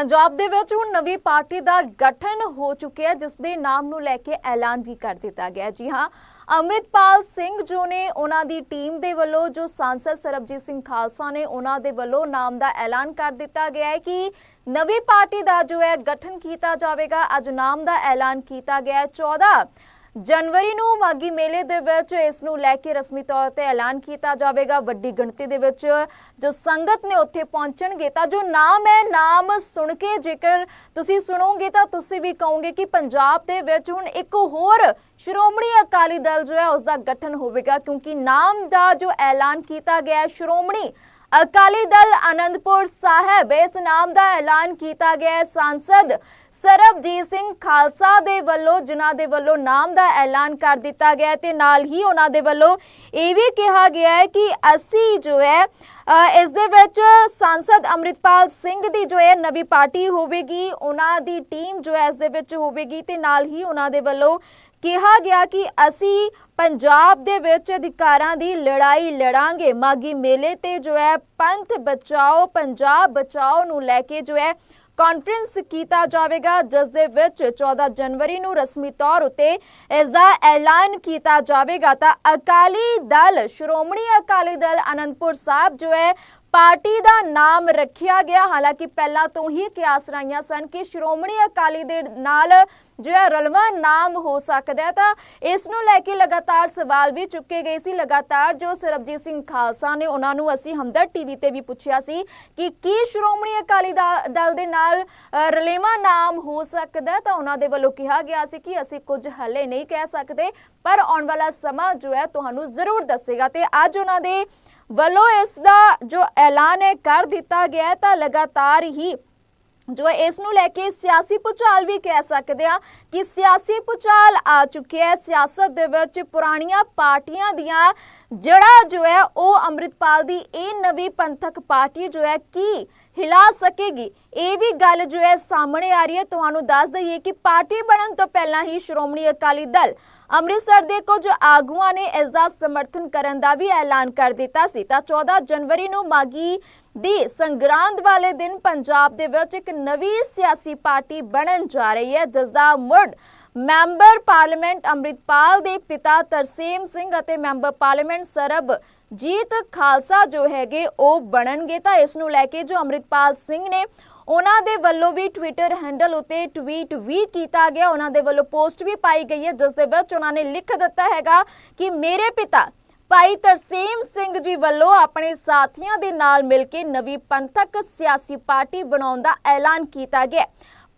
ਪੰਜਾਬ ਦੇ ਵਿੱਚ ਹੁਣ ਨਵੀਂ ਪਾਰਟੀ ਦਾ ਗਠਨ ਹੋ ਚੁੱਕਿਆ ਜਿਸ ਦੇ ਨਾਮ ਨੂੰ ਲੈ ਕੇ ਐਲਾਨ ਵੀ ਕਰ ਦਿੱਤਾ ਗਿਆ ਜੀ ਹਾਂ, ਅੰਮ੍ਰਿਤਪਾਲ ਸਿੰਘ ਜੋ ਨੇ ਉਹਨਾਂ ਦੀ ਟੀਮ ਦੇ ਵੱਲੋਂ, ਜੋ ਸਾਂਸਦ ਸਰਬਜੀਤ ਸਿੰਘ ਖਾਲਸਾ ਨੇ ਉਹਨਾਂ ਦੇ ਵੱਲੋਂ ਨਾਮ ਦਾ ਐਲਾਨ ਕਰ ਦਿੱਤਾ ਗਿਆ ਹੈ ਕਿ ਨਵੀਂ ਪਾਰਟੀ ਦਾ ਜੋ ਹੈ ਗਠਨ ਕੀਤਾ ਜਾਵੇਗਾ। ਅੱਜ ਨਾਮ ਦਾ ਐਲਾਨ ਕੀਤਾ ਗਿਆ ਹੈ। 14 ਜਨਵਰੀ ਨੂੰ ਮਾਗੀ ਮੇਲੇ ਦੇ ਵਿੱਚ ਇਸ ਨੂੰ ਲੈ ਕੇ ਰਸਮੀ ਤੌਰ ਤੇ ਐਲਾਨ ਕੀਤਾ ਜਾਵੇਗਾ। ਵੱਡੀ ਗਿਣਤੀ ਦੇ ਵਿੱਚ ਜੋ ਸੰਗਤ ਨੇ ਉੱਥੇ ਪਹੁੰਚਣਗੇ ਤਾਂ ਜੋ ਨਾਮ ਹੈ, ਨਾਮ ਸੁਣ ਕੇ ਜੇਕਰ ਤੁਸੀਂ ਸੁਣੋਗੇ ਤਾਂ ਤੁਸੀਂ ਵੀ ਕਹੋਗੇ ਕਿ ਪੰਜਾਬ ਦੇ ਵਿੱਚ ਹੁਣ ਇੱਕ ਹੋਰ ਸ਼੍ਰੋਮਣੀ ਅਕਾਲੀ ਦਲ ਜੋ ਹੈ ਉਸ ਦਾ ਗਠਨ ਹੋਵੇਗਾ। ਕਿਉਂਕਿ ਨਾਮ ਦਾ ਜੋ ਐਲਾਨ ਕੀਤਾ ਗਿਆ ਹੈ ਸ਼੍ਰੋਮਣੀ ਅਕਾਲੀ ਦਲ ਆਨੰਦਪੁਰ ਸਾਹਿਬ ਇਸ ਨਾਮ ਦਾ ਐਲਾਨ ਕੀਤਾ ਗਿਆ ਹੈ। ਸਾਂਸਦ ਸਰਬਜੀਤ ਸਿੰਘ ਖਾਲਸਾ ਦੇ ਵੱਲੋਂ ਜਿਨ੍ਹਾਂ ਦੇ ਵੱਲੋਂ ਨਾਮ ਦਾ ਐਲਾਨ ਕਰ ਦਿੱਤਾ ਗਿਆ ਹੈ ਤੇ ਨਾਲ ਹੀ ਉਹਨਾਂ ਦੇ ਵੱਲੋਂ ਇਹ ਵੀ ਕਿਹਾ ਗਿਆ ਹੈ ਕਿ ਅਸੀਂ ਜੋ ਹੈ ਅ, ਇਸ ਦੇ ਵਿੱਚ ਸਾਂਸਦ ਅੰਮ੍ਰਿਤਪਾਲ ਸਿੰਘ ਦੀ ਜੋ ਹੈ ਨਵੀਂ ਪਾਰਟੀ ਹੋਵੇਗੀ ਉਹਨਾਂ ਦੀ ਟੀਮ ਜੋ ਹੈ ਇਸ ਦੇ ਵਿੱਚ ਹੋਵੇਗੀ ਤੇ ਨਾਲ ਹੀ ਉਹਨਾਂ ਦੇ ਵੱਲੋਂ ਕਿਹਾ ਗਿਆ ਕਿ ਅਸੀਂ ਪੰਜਾਬ ਦੇ ਵਿੱਚ ਅਧਿਕਾਰਾਂ ਦੀ ਲੜਾਈ ਲੜਾਂਗੇ। ਮਾਗੀ ਮੇਲੇ ਤੇ ਜੋ ਹੈ ਪੰਥ ਬਚਾਓ, ਪੰਜਾਬ ਬਚਾਓ ਨੂੰ ਲੈ ਕੇ ਜੋ ਹੈ ਕਾਨਫਰੰਸ ਕੀਤਾ ਜਾਵੇਗਾ, ਜਿਸ ਦੇ ਵਿੱਚ 14 ਜਨਵਰੀ ਨੂੰ ਰਸਮੀ ਤੌਰ ਉਤੇ ਇਸ ਦਾ ਐਲਾਨ ਕੀਤਾ ਜਾਵੇਗਾ। ਤਾਂ ਅਕਾਲੀ ਦਲ, ਸ਼੍ਰੋਮਣੀ ਅਕਾਲੀ ਦਲ ਅਨੰਦਪੁਰ ਸਾਹਿਬ ਜੋ ਹੈ ਪਾਰਟੀ ਦਾ ਨਾਮ ਰੱਖਿਆ ਗਿਆ। ਹਾਲਾਂਕਿ ਪਹਿਲਾਂ ਤੋਂ ਹੀ ਕਿਆਸ ਰਾਈਆਂ ਸਨ ਕਿ ਸ਼੍ਰੋਮਣੀ ਅਕਾਲੀ ਦੇ ਨਾਲ ਜੋ ਰਲਵਾ ਨਾਮ ਹੋ ਸਕਦਾ ਹੈ। ਤਾਂ ਇਸ ਨੂੰ ਲੈ ਕੇ ਲਗਾਤਾਰ ਸਵਾਲ ਵੀ ਚੁੱਕੇ ਗਏ ਸੀ। ਲਗਾਤਾਰ ਜੋ ਸਰਬਜੀਤ ਸਿੰਘ ਖਾਲਸਾ ਨੇ ਉਹਨਾਂ ਨੂੰ ਅਸੀਂ ਹਮਦਰ ਟੀਵੀ ਤੇ ਵੀ ਪੁੱਛਿਆ ਸੀ ਕਿ ਕੀ ਸ਼੍ਰੋਮਣੀ ਅਕਾਲੀ ਦਾ- ਦਲ ਦੇ ਨਾਲ ਅ, ਰਲੇਵਾਂ ਨਾਮ ਹੋ ਸਕਦਾ ਤਾਂ ਉਹਨਾਂ ਦੇ ਵੱਲੋਂ ਕਿਹਾ ਗਿਆ ਸੀ ਕਿ ਅਸੀਂ ਕੁਝ ਹਲੇ ਨਹੀਂ ਕਹਿ ਸਕਦੇ ਪਰ ਆਉਣ ਵਾਲਾ ਸਮਾਂ ਜੋ ਹੈ ਤੁਹਾਨੂੰ ਜ਼ਰੂਰ ਦੱਸੇਗਾ। ਤੇ ਅੱਜ ਉਹਨਾਂ ਦੇ ਵੱਲੋਂ ਇਸ ਦਾ ਜੋ ਐਲਾਨ ਹੈ ਕਰ ਦਿੱਤਾ ਗਿਆ ਤਾਂ ਲਗਾਤਾਰ ਹੀ ਜੋ ਇਸ ਨੂੰ ਲੈ ਕੇ ਸਿਆਸੀ ਪੁਚਾਲ ਵੀ ਕਹਿ ਸਕਦੇ ਆ ਕਿ ਸਿਆਸੀ ਪੁਚਾਲ ਆ ਚੁੱਕਿਆ ਹੈ। ਸਿਆਸਤ ਦੇ ਵਿੱਚ ਪੁਰਾਣੀਆਂ ਪਾਰਟੀਆਂ ਦੀਆਂ ਜੜਾ ਜੋ ਹੈ, ਉਹ ਅੰਮ੍ਰਿਤਪਾਲ ਦੀ ਇਹ ਨਵੀਂ ਪੰਥਕ ਪਾਰਟੀ ਜੋ ਹੈ, ਕੀ ਹਿਲਾ ਸਕੇਗੀ? ਇਹ ਵੀ ਗੱਲ ਜੋ ਹੈ, ਸਾਹਮਣੇ ਆ ਰਹੀ ਹੈ। ਤੁਹਾਨੂੰ ਦੱਸ ਦਈਏ ਕਿ ਪਾਰਟੀ ਬਣਨ ਤੋਂ ਪਹਿਲਾਂ ਹੀ ਸ਼੍ਰੋਮਣੀ ਅਕਾਲੀ ਦਲ ਅੰਮ੍ਰਿਤਸਰ ਦੇ ਕੁਝ ਆਗੂਆਂ ਨੇ ਇਸ ਦਾ ਸਮਰਥਨ ਕਰਨ ਦਾ ਵੀ ਐਲਾਨ ਕਰ ਦਿੱਤਾ ਸੀ। ਤਾਂ 14 ਜਨਵਰੀ ਨੂੰ ਮਾਗੀ ਦੀ ਸੰਗਰਾਂਦ ਵਾਲੇ ਦਿਨ ਪੰਜਾਬ ਦੇ ਵਿੱਚ ਇੱਕ ਨਵੀਂ ਸਿਆਸੀ ਪਾਰਟੀ ਬਣਨ ਜਾ ਰਹੀ ਹੈ ਜਿਸ ਦਾ ਮੁੱਢ ਮੈਂਬਰ ਪਾਰਲੀਮੈਂਟ ਅੰਮ੍ਰਿਤਪਾਲ ਦੇ ਪਿਤਾ ਤਰਸੇਮ ਸਿੰਘ ਅਤੇ ਮੈਂਬਰ ਪਾਰਲੀਮੈਂਟ ਸਰਬ ਜੀਤ ਖਾਲਸਾ ਜੋ ਹੈਗੇ, ਉਹ ਬਣਨਗੇ ਤਾਂ ਇਸ ਨੂੰ ਲੈ ਕੇ ਜੋ ਅੰਮ੍ਰਿਤਪਾਲ ਸਿੰਘ ਨੇ ਉਹਨਾਂ ਦੇ ਵੱਲੋਂ ਵੀ ਟਵਿੱਟਰ ਹੈਂਡਲ ਉਤੇ ਟਵੀਟ ਵੀ ਕੀਤਾ ਗਿਆ। ਉਹਨਾਂ ਦੇ ਵੱਲੋਂ ਪੋਸਟ ਵੀ ਪਾਈ ਗਈ ਹੈ ਜਿਸ ਦੇ ਵਿੱਚ ਉਹਨਾਂ ਨੇ ਲਿਖ ਦਿੱਤਾ ਹੈਗਾ ਕਿ ਮੇਰੇ ਪਿਤਾ ਭਾਈ ਤਰਸੇਮ ਸਿੰਘ ਜੀ ਵੱਲੋਂ ਆਪਣੇ ਸਾਥੀਆਂ ਦੇ ਨਾਲ ਮਿਲ ਕੇ ਨਵੀਂ ਪੰਥਕ ਸਿਆਸੀ ਪਾਰਟੀ ਬਣਾਉਣ ਦਾ ਐਲਾਨ ਕੀਤਾ ਗਿਆ।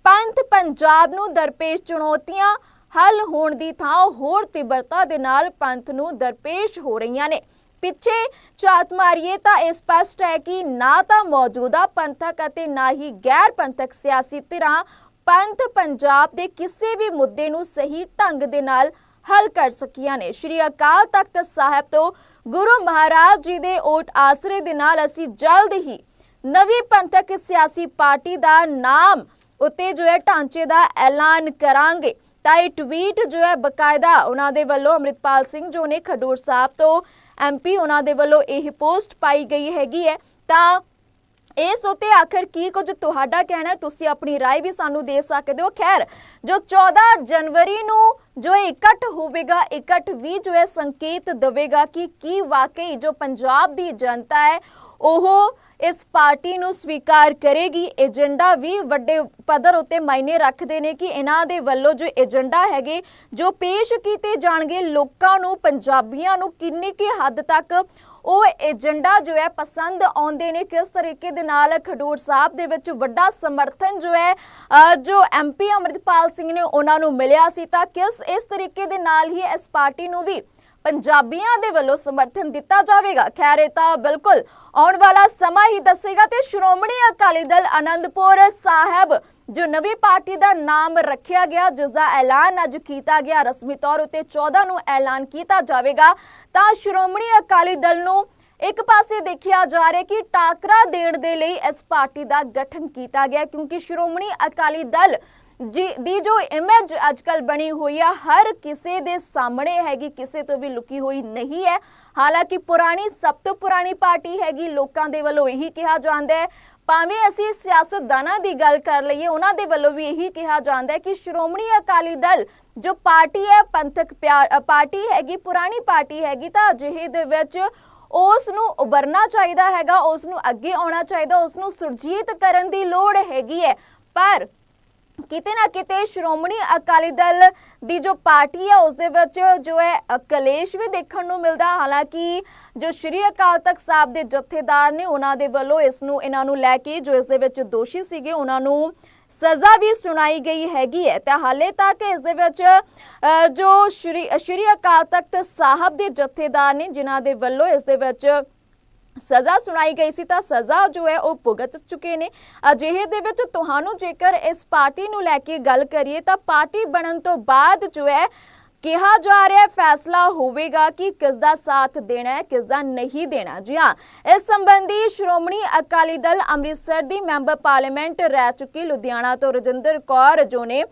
ਪੰਥ ਪੰਜਾਬ ਨੂੰ ਦਰਪੇਸ਼ ਚੁਣੌਤੀਆਂ ਹੱਲ ਹੋਣ ਦੀ ਥਾਂ ਹੋਰ ਤੀਬਰਤਾ ਦੇ ਨਾਲ ਪੰਥ ਨੂੰ ਦਰਪੇਸ਼ ਹੋ ਰਹੀਆਂ ਨੇ। ਪਿੱਛੇ ਝਾਤ ਮਾਰੀਏ ਤਾਂ ਇਹ ਸਪਸ਼ਟ ਹੈ ਕਿ ਨਾ ਤਾਂ ਮੌਜੂਦਾ ਪੰਥਕ ਅਤੇ ਨਾ ਹੀ ਗੈਰ ਪੰਥਕ ਸਿਆਸੀ ਧਿਰਾਂ ਪੰਥ ਪੰਜਾਬ ਦੇ ਕਿਸੇ ਵੀ ਮੁੱਦੇ ਨੂੰ ਸਹੀ ਢੰਗ ਦੇ ਨਾਲ ਹੱਲ ਕਰ ਸਕੀਆਂ ਨੇ। ਸ਼੍ਰੀ ਅਕਾਲ ਤਖਤ ਸਾਹਿਬ ਤੋਂ ਗੁਰੂ ਮਹਾਰਾਜ ਜੀ ਦੇ ਓਟ ਆਸਰੇ ਦੇ ਨਾਲ ਅਸੀਂ ਜਲਦ ਹੀ ਨਵੀਂ ਪੰਥਕ ਸਿਆਸੀ ਪਾਰਟੀ ਦਾ ਨਾਮ ਉਤੇ ਜੋ ਹੈ ਢਾਂਚੇ ਦਾ ਐਲਾਨ ਕਰਾਂਗੇ। ਤਾਂ ਇਹ ਟਵੀਟ ਜੋ ਹੈ ਬਕਾਇਦਾ ਉਹਨਾਂ ਦੇ ਵੱਲੋਂ ਅੰਮ੍ਰਿਤਪਾਲ ਸਿੰਘ ਜੋ ਨੇ ਖਡੂਰ ਸਾਹਿਬ ਤੋਂ ਐਮਪੀ ਉਹਨਾਂ ਦੇ ਵੱਲੋਂ ਇਹ ਪੋਸਟ ਪਾਈ ਗਈ ਹੈਗੀ ਹੈ ਤਾਂ ਇਸ ਉਤੇ ਆਖਰ ਕੀ ਕੁਝ ਤੁਹਾਡਾ ਕਹਿਣਾ ਹੈ? ਤੁਸੀਂ ਆਪਣੀ رائے ਵੀ ਸਾਨੂੰ ਦੇ ਸਕਦੇ ਹੋ ਖੈਰ ਜੋ 14 ਜਨਵਰੀ ਨੂੰ ਜੋ ਇਹ ਇਕੱਠ ਹੋਵੇਗਾ ਇਕੱਠ ਵੀ ਜੋ ਹੈ ਸੰਕੇਤ ਦੇਵੇਗਾ ਕਿ ਕੀ ਵਾਕਈ ਜੋ ਪੰਜਾਬ ਦੀ ਜਨਤਾ ਹੈ ਉਹ ਇਸ ਪਾਰਟੀ ਨੂੰ ਸਵੀਕਾਰ ਕਰੇਗੀ। ਏਜੰਡਾ ਵੀ ਵੱਡੇ ਪੱਧਰ ਉੱਤੇ ਮਾਇਨੇ ਰੱਖਦੇ ਨੇ ਕਿ ਇਹਨਾਂ ਦੇ ਵੱਲੋਂ ਜੋ ਏਜੰਡਾ ਹੈਗੇ ਜੋ ਪੇਸ਼ ਕੀਤੇ ਜਾਣਗੇ ਲੋਕਾਂ ਨੂੰ ਪੰਜਾਬੀਆਂ ਨੂੰ ਕਿੰਨੀ ਕੀ ਹੱਦ ਤੱਕ ਉਹ ਏਜੰਡਾ ਜੋ ਹੈ ਪਸੰਦ ਆਉਂਦੇ ਨੇ ਕਿਸ ਤਰੀਕੇ ਦੇ ਨਾਲ ਖਡੂਰ ਸਾਹਿਬ ਦੇ ਵਿੱਚ ਵੱਡਾ ਸਮਰਥਨ ਜੋ ਹੈ ਅ, ਜੋ ਐਮਪੀ ਅਮਰਿਤਪਾਲ ਸਿੰਘ ਨੇ ਉਹਨਾਂ ਨੂੰ ਮਿਲਿਆ ਸੀ ਤਾਂ ਕਿਸ ਇਸ ਤਰੀਕੇ ਦੇ ਨਾਲ ਹੀ ਇਸ ਪਾਰਟੀ ਨੂੰ ਵੀ ਪੰਜਾਬੀਆਂ ਦੇ ਵੱਲੋਂ ਸਮਰਥਨ ਦਿੱਤਾ ਜਾਵੇਗਾ। ਖੈਰ, ਇਹ ਤਾਂ ਬਿਲਕੁਲ ਆਉਣ ਵਾਲਾ ਸਮਾਂ ਹੀ ਦੱਸੇਗਾ ਤੇ ਸ਼੍ਰੋਮਣੀ ਅਕਾਲੀ ਦਲ ਆਨੰਦਪੁਰ ਸਾਹਿਬ, ਜੋ ਨਵੀਂ ਪਾਰਟੀ ਦਾ ਨਾਮ ਰੱਖਿਆ ਗਿਆ ਜਿਸ ਦਾ ਐਲਾਨ ਅੱਜ ਕੀਤਾ ਗਿਆ, ਰਸਮੀ ਤੌਰ ਉਤੇ 14 ਨੂੰ ਐਲਾਨ ਕੀਤਾ ਜਾਵੇਗਾ। ਤਾਂ ਸ਼੍ਰੋਮਣੀ ਅਕਾਲੀ ਦਲ ਨੂੰ ਇੱਕ ਪਾਸੇ ਦੇਖਿਆ ਜਾ ਰਿਹਾ ਕਿ ਟਾਕਰਾ ਦੇਣ ਦੇ ਲਈ ਇਸ ਪਾਰਟੀ ਦਾ ਗਠਨ ਕੀਤਾ ਗਿਆ, ਕਿਉਂਕਿ ਸ਼੍ਰੋਮਣੀ ਅਕਾਲੀ ਦਲ ਜੀ, ਦੀ ਜੋ ਇਮੇਜ ਅੱਜਕੱਲ ਬਣੀ ਹੋਈ ਆ, ਹਰ ਕਿਸੇ ਦੇ ਸਾਹਮਣੇ ਹੈਗੀ, ਕਿਸੇ ਤੋਂ ਵੀ ਲੁਕੀ ਹੋਈ ਨਹੀਂ ਹੈ। ਹਾਲਾਂਕਿ ਪੁਰਾਣੀ, ਸਭ ਤੋਂ ਪੁਰਾਣੀ ਪਾਰਟੀ ਹੈਗੀ, ਲੋਕਾਂ ਦੇ ਵੱਲੋਂ ਇਹੀ ਕਿਹਾ ਜਾਂਦਾ ਹੈ। ਭਾਵੇਂ ਅਸੀਂ ਸਿਆਸਤਦਾਨਾਂ ਦੀ ਗੱਲ ਕਰ ਲਈਏ, ਉਹਨਾਂ ਦੇ ਵੱਲੋਂ ਵੀ ਇਹੀ ਕਿਹਾ ਜਾਂਦਾ ਹੈ ਕਿ ਸ਼੍ਰੋਮਣੀ ਅਕਾਲੀ ਦਲ ਜੋ ਪਾਰਟੀ ਹੈ, ਪੰਥਕ ਪਿਆਰ- ਪਾਰਟੀ ਹੈਗੀ, ਪੁਰਾਣੀ ਪਾਰਟੀ ਹੈਗੀ, ਤਾਂ ਅਜਿਹੇ ਦੇ ਵਿੱਚ ਉਸ ਨੂੰ ਉਭਰਨਾ ਚਾਹੀਦਾ ਹੈਗਾ, ਉਸ ਨੂੰ ਅੱਗੇ ਆਉਣਾ ਚਾਹੀਦਾ, ਉਸ ਨੂੰ ਸੁਰਜੀਤ ਕਰਨ ਦੀ ਲੋੜ ਹੈਗੀ ਹੈ। ਪਰ ਕਿਤੇ ਨਾ ਕਿਤੇ ਸ਼੍ਰੋਮਣੀ ਅਕਾਲੀ ਦਲ ਦੀ ਜੋ ਪਾਰਟੀ ਹੈ ਉਸ ਦੇ ਵਿੱਚ ਜੋ ਹੈ ਕਲੇਸ਼ ਵੀ ਦੇਖਣ ਨੂੰ ਮਿਲਦਾ। ਹਾਲਾਂਕਿ ਜੋ ਸ਼੍ਰੀ ਅਕਾਲ ਤਖਤ ਸਾਹਿਬ ਦੇ ਜਥੇਦਾਰ ਨੇ, ਉਹਨਾਂ ਦੇ ਵੱਲੋਂ ਇਸ ਨੂੰ, ਇਹਨਾਂ ਨੂੰ ਲੈ ਕੇ ਜੋ ਇਸ ਦੇ ਵਿੱਚ ਦੋਸ਼ੀ ਸੀਗੇ, ਉਹਨਾਂ ਨੂੰ ਸਜ਼ਾ ਵੀ ਸੁਣਾਈ ਗਈ ਹੈਗੀ ਹੈ। ਤਾਂ ਹਾਲੇ ਤੱਕ ਇਸ ਦੇ ਵਿੱਚ ਜੋ ਸ਼੍ਰੀ ਸ਼੍ਰੀ ਅਕਾਲ ਤਖਤ ਸਾਹਿਬ ਦੇ ਜਥੇਦਾਰ ਨੇ, ਜਿਨ੍ਹਾਂ ਦੇ ਵੱਲੋਂ ਇਸ ਦੇ ਵਿੱਚ ਸਜ਼ਾ ਸੁਣਾਈ ਗਈ ਸੀ ਤਾਂ ਸਜ਼ਾ ਜੋ ਹੈ ਉਹ ਭੁਗਤ ਚੁੱਕੇ ਨੇ। ਅਜਿਹੇ ਦੇ ਵਿੱਚ ਤੁਹਾਨੂੰ ਜੇਕਰ ਇਸ ਪਾਰਟੀ ਨੂੰ ਲੈ ਕੇ ਗੱਲ ਕਰੀਏ ਤਾਂ ਪਾਰਟੀ ਬਣਨ ਤੋਂ ਬਾਅਦ ਜੋ ਹੈ ਕਿਹਾ ਜਾ ਰਿਹਾ ਫੈਸਲਾ ਹੋਵੇਗਾ ਕਿ ਕਿਸ ਦਾ ਸਾਥ ਦੇਣਾ ਹੈ, ਕਿਸ ਦਾ ਨਹੀਂ ਦੇਣਾ। ਜੀ ਹਾਂ, ਇਸ ਸੰਬੰਧੀ ਸ਼੍ਰੋਮਣੀ ਅਕਾਲੀ ਦਲ ਅੰਮ੍ਰਿਤਸਰ ਦੀ ਮੈਂਬਰ ਪਾਰਲੀਮੈਂਟ ਰਹਿ ਚੁੱਕੀ ਲੁਧਿਆਣਾ ਤੋਂ ਰਜਿੰਦਰ ਕੌਰ ਜੋ ਨੇ,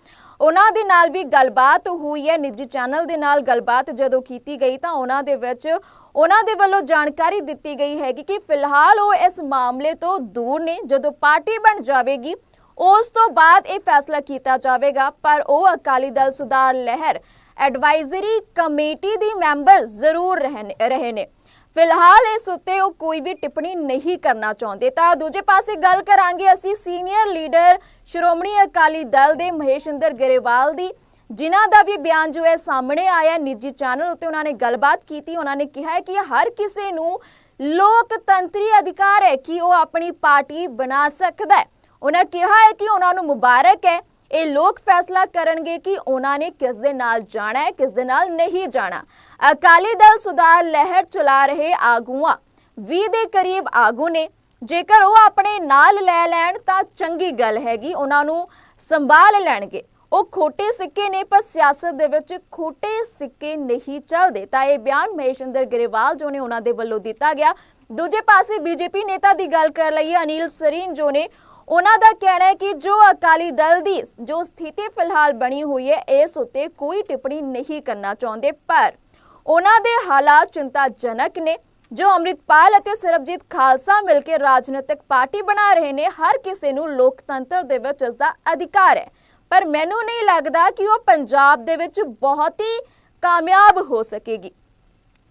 ਉਹਨਾਂ ਦੇ ਨਾਲ ਵੀ ਗੱਲਬਾਤ ਹੋਈ ਹੈ। ਨਿੱਜੀ ਚੈਨਲ ਦੇ ਨਾਲ ਗੱਲਬਾਤ ਜਦੋਂ ਕੀਤੀ ਗਈ ਤਾਂ ਉਹਨਾਂ ਦੇ ਵਿੱਚ ਉਹਨਾਂ ਦੇ ਵੱਲੋਂ ਜਾਣਕਾਰੀ ਦਿੱਤੀ ਗਈ ਹੈਗੀ ਕਿ ਫਿਲਹਾਲ ਉਹ ਇਸ ਮਾਮਲੇ ਤੋਂ ਦੂਰ ਨੇ। ਜਦੋਂ ਪਾਰਟੀ ਬਣ ਜਾਵੇਗੀ, ਉਸ ਤੋਂ ਬਾਅਦ ਇਹ ਫੈਸਲਾ ਕੀਤਾ ਜਾਵੇਗਾ। ਪਰ ਉਹ ਅਕਾਲੀ ਦਲ ਸੁਧਾਰ ਲਹਿਰ ਐਡਵਾਈਜ਼ਰੀ ਕਮੇਟੀ ਦੀ ਮੈਂਬਰ ਜ਼ਰੂਰ ਰਹਿਣ- ਰਹੇ ਨੇ। ਫਿਲਹਾਲ ਇਸ ਉੱਤੇ ਉਹ ਕੋਈ ਵੀ ਟਿੱਪਣੀ ਨਹੀਂ ਕਰਨਾ ਚਾਹੁੰਦੇ। ਤਾਂ ਦੂਜੇ ਪਾਸੇ ਗੱਲ ਕਰਾਂਗੇ ਅਸੀਂ ਸੀਨੀਅਰ ਲੀਡਰ ਸ਼੍ਰੋਮਣੀ ਅਕਾਲੀ ਦਲ ਦੇ ਮਹੇਸ਼ਿੰਦਰ ਗਰੇਵਾਲ ਦੀ। ਜਿਨ੍ਹਾਂ ਦਾ ਵੀ ਬਿਆਨ ਜੋ ਹੈ ਸਾਹਮਣੇ ਆਇਆ ਨਿੱਜੀ ਚੈਨਲ ਉੱਤੇ ਉਹਨਾਂ ਨੇ ਗੱਲਬਾਤ ਕੀਤੀ, ਉਹਨਾਂ ਨੇ ਕਿਹਾ ਹੈ ਕਿ ਹਰ ਕਿਸੇ ਨੂੰ ਲੋਕਤੰਤਰੀ ਅਧਿਕਾਰ ਹੈ ਕਿ ਉਹ ਆਪਣੀ ਪਾਰਟੀ ਬਣਾ ਸਕਦਾ ਹੈ। ਉਹਨਾਂ ਕਿਹਾ ਹੈ ਕਿ ਉਹਨਾਂ ਨੂੰ ਮੁਬਾਰਕ ਹੈ। ਇਹ ਲੋਕ ਫੈਸਲਾ ਕਰਨਗੇ ਕਿ ਉਹਨਾਂ ਨੇ ਕਿਸ ਦੇ ਨਾਲ ਜਾਣਾ ਹੈ, ਕਿਸ ਦੇ ਨਾਲ ਨਹੀਂ ਜਾਣਾ। ਅਕਾਲੀ ਦਲ ਸੁਧਾਰ ਲਹਿਰ ਚਲਾ ਰਹੇ ਆਗੂਆਂ 20 ਦੇ ਕਰੀਬ ਆਗੂ ਨੇ। ਜੇਕਰ ਉਹ ਆਪਣੇ ਨਾਲ ਲੈ ਲੈਣ ਤਾਂ ਚੰਗੀ ਗੱਲ ਹੈਗੀ, ਉਹਨਾਂ ਨੂੰ ਸੰਭਾਲ ਲੈਣਗੇ। ਉਹ ਖੋਟੇ ਸਿੱਕੇ ਨੇ, ਪਰ ਸਿਆਸਤ ਦੇ ਵਿੱਚ ਖੋਟੇ ਸਿੱਕੇ ਨਹੀਂ ਚੱਲਦੇ। ਤਾਂ ਇਹ ਬਿਆਨ ਮਹੇਸ਼ਿੰਦਰ ਗਰੇਵਾਲ ਜੋ ਨੇ, ਉਹਨਾਂ ਦੇ ਵੱਲੋਂ ਦਿੱਤਾ ਗਿਆ। ਦੂਜੇ ਪਾਸੇ ਬੀਜੇਪੀ ਨੇਤਾ ਦੀ ਗੱਲ ਕਰ ਲਈਏ, ਅਨਿਲ ਸਰੀਨ ਜੋ ਨੇ, ਉਹਨਾਂ ਦਾ ਕਹਿਣਾ ਹੈ ਕਿ ਜੋ ਅਕਾਲੀ ਦਲ ਦੀ ਜੋ ਸਥਿਤੀ ਫਿਲਹਾਲ ਬਣੀ ਹੋਈ ਹੈ, ਇਸ ਉੱਤੇ ਕੋਈ ਟਿੱਪਣੀ ਨਹੀਂ ਕਰਨਾ ਚਾਹੁੰਦੇ। ਪਰ ਉਹਨਾਂ ਦੇ ਹਾਲਾਤ ਚਿੰਤਾਜਨਕ ਨੇ, ਜੋ ਅੰਮ੍ਰਿਤਪਾਲ ਅਤੇ ਸਰਬਜੀਤ ਖਾਲਸਾ ਮਿਲ ਕੇ ਰਾਜਨੀਤਿਕ ਪਾਰਟੀ ਬਣਾ ਰਹੇ ਨੇ, ਹਰ ਕਿਸੇ ਨੂੰ ਲੋਕਤੰਤਰ ਦੇ ਵਿੱਚ ਇਸ ਦਾ ਅਧਿਕਾਰ ਹੈ। ਪਰ ਮੈਨੂੰ ਨਹੀਂ ਲੱਗਦਾ ਕਿ ਉਹ ਪੰਜਾਬ ਦੇ ਵਿੱਚ ਬਹੁਤ ਹੀ ਕਾਮਯਾਬ ਹੋ ਸਕੇਗੀ।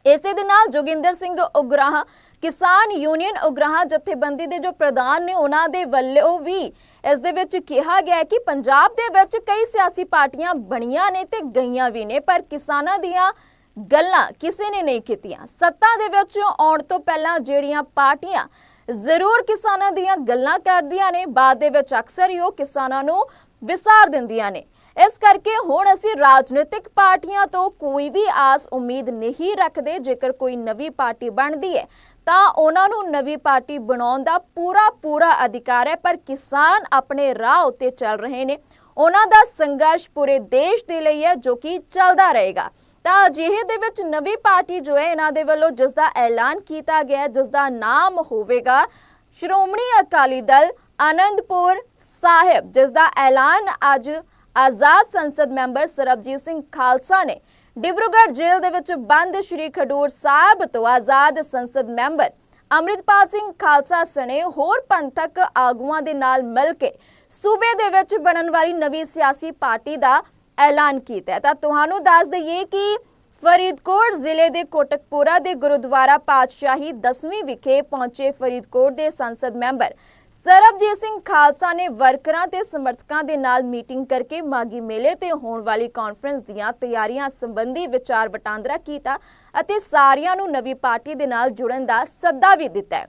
ਇਸੇ ਦੇ ਨਾਲ ਜੋਗਿੰਦਰ ਸਿੰਘ ਉਗਰਾਹ, ਕਿਸਾਨ ਯੂਨੀਅਨ ਉਗਰਾਹ ਜਥੇਬੰਦੀ ਦੇ ਜੋ ਪ੍ਰਧਾਨ ਨੇ, ਉਹਨਾਂ ਦੇ ਵੱਲੋਂ ਵੀ ਇਸ ਦੇ ਵਿੱਚ ਕਿਹਾ ਗਿਆ ਕਿ ਪੰਜਾਬ ਦੇ ਵਿੱਚ ਕਈ ਸਿਆਸੀ ਪਾਰਟੀਆਂ ਬਣੀਆਂ ਨੇ ਤੇ ਗਈਆਂ ਵੀ ਨੇ, ਪਰ ਕਿਸਾਨਾਂ ਦੀਆਂ ਗੱਲਾਂ ਕਿਸੇ ਨੇ ਨਹੀਂ ਕੀਤੀਆਂ। ਸੱਤਾ ਦੇ ਵਿੱਚ ਆਉਣ ਤੋਂ ਪਹਿਲਾਂ ਜਿਹੜੀਆਂ ਪਾਰਟੀਆਂ ਜ਼ਰੂਰ ਕਿਸਾਨਾਂ ਦੀਆਂ ਗੱਲਾਂ ਕਰਦੀਆਂ ਨੇ, ਬਾਅਦ ਦੇ ਵਿੱਚ ਅਕਸਰ ਹੀ ਉਹ ਕਿਸਾਨਾਂ ਨੂੰ ਵਿਸਾਰ ਦਿੰਦੀਆਂ ਨੇ। ਇਸ ਕਰਕੇ ਹੁਣ ਅਸੀਂ ਰਾਜਨੀਤਿਕ ਪਾਰਟੀਆਂ ਤੋਂ ਕੋਈ ਵੀ ਆਸ ਉਮੀਦ ਨਹੀਂ ਰੱਖਦੇ ਜੇਕਰ ਕੋਈ ਨਵੀਂ ਪਾਰਟੀ ਬਣਦੀ ਹੈ ਤਾਂ ਉਹਨਾਂ ਨੂੰ ਨਵੀਂ ਪਾਰਟੀ ਬਣਾਉਣ ਦਾ ਪੂਰਾ ਪੂਰਾ ਅਧਿਕਾਰ ਹੈ। ਪਰ ਕਿਸਾਨ ਆਪਣੇ ਰਾਹ ਉੱਤੇ ਚੱਲ ਰਹੇ ਨੇ। ਉਹਨਾਂ ਦਾ ਸੰਘਰਸ਼ ਪੂਰੇ ਦੇਸ਼ ਦੇ ਲਈ ਹੈ ਜੋ ਕਿ ਚੱਲਦਾ ਰਹੇਗਾ। ਤਾਂ ਅਜਿਹੇ ਦੇ ਵਿੱਚ ਨਵੀਂ ਪਾਰਟੀ ਜੋ ਹੈ ਇਹਨਾਂ ਦੇ ਵੱਲੋਂ ਜਿਸ ਦਾ ਐਲਾਨ ਕੀਤਾ ਗਿਆ ਹੈ, ਜਿਸ ਦਾ ਨਾਮ ਹੋਵੇਗਾ ਸ਼੍ਰੋਮਣੀ ਅਕਾਲੀ ਦਲ ਆਨੰਦਪੁਰ ਸਾਹਿਬ ਜਿਸ ਦਾ ਐਲਾਨ ਅੱਜ ਆਜ਼ਾਦ ਸੰਸਦ ਮੈਂਬਰ ਸਰਬਜੀਤ ਸਿੰਘ ਖਾਲਸਾ ਨੇ ਡਿਬਰੂਗੜ੍ਹ ਜੇਲ੍ਹ ਦੇ ਵਿੱਚ ਬੰਦ ਸ਼੍ਰੀ ਖਡੂਰ ਸਾਹਿਬ ਤੋਂ ਆਜ਼ਾਦ ਸੰਸਦ ਮੈਂਬਰ ਅੰਮ੍ਰਿਤਪਾਲ ਸਿੰਘ ਖਾਲਸਾ ਸਣੇ ਹੋਰ ਪੰਥਕ ਆਗੂਆਂ ਦੇ ਨਾਲ ਮਿਲ ਕੇ ਸੂਬੇ ਦੇ ਵਿੱਚ ਬਣਨ ਵਾਲੀ ਨਵੀਂ ਸਿਆਸੀ ਪਾਰਟੀ ਦਾ ਐਲਾਨ ਕੀਤਾ ਹੈ। ਤਾਂ ਤੁਹਾਨੂੰ ਦੱਸ ਦਈਏ ਕਿ ਫਰੀਦਕੋਟ ਜ਼ਿਲ੍ਹੇ ਦੇ ਕੋਟਕਪੂਰਾ ਦੇ ਗੁਰਦੁਆਰਾ ਪਾਤਸ਼ਾਹੀ 10ਵੀਂ ਵਿਖੇ ਪਹੁੰਚੇ ਫਰੀਦਕੋਟ ਦੇ ਸੰਸਦ ਮੈਂਬਰ ਸਰਬਜੀਤ ਸਿੰਘ ਖਾਲਸਾ ਨੇ ਵਰਕਰਾਂ ਤੇ ਸਮਰਥਕਾਂ ਦੇ ਨਾਲ ਮੀਟਿੰਗ ਕਰਕੇ ਮਾਗੀ ਮੇਲੇ ਤੇ ਹੋਣ ਵਾਲੀ ਕਾਨਫਰੰਸ ਦੀਆਂ ਤਿਆਰੀਆਂ ਸੰਬੰਧੀ ਵਿਚਾਰ ਵਟਾਂਦਰਾ ਕੀਤਾ ਅਤੇ ਸਾਰਿਆਂ ਨੂੰ ਨਵੀਂ ਪਾਰਟੀ ਦੇ ਨਾਲ ਜੁੜਨ ਦਾ ਸੱਦਾ ਵੀ ਦਿੱਤਾ ਹੈ।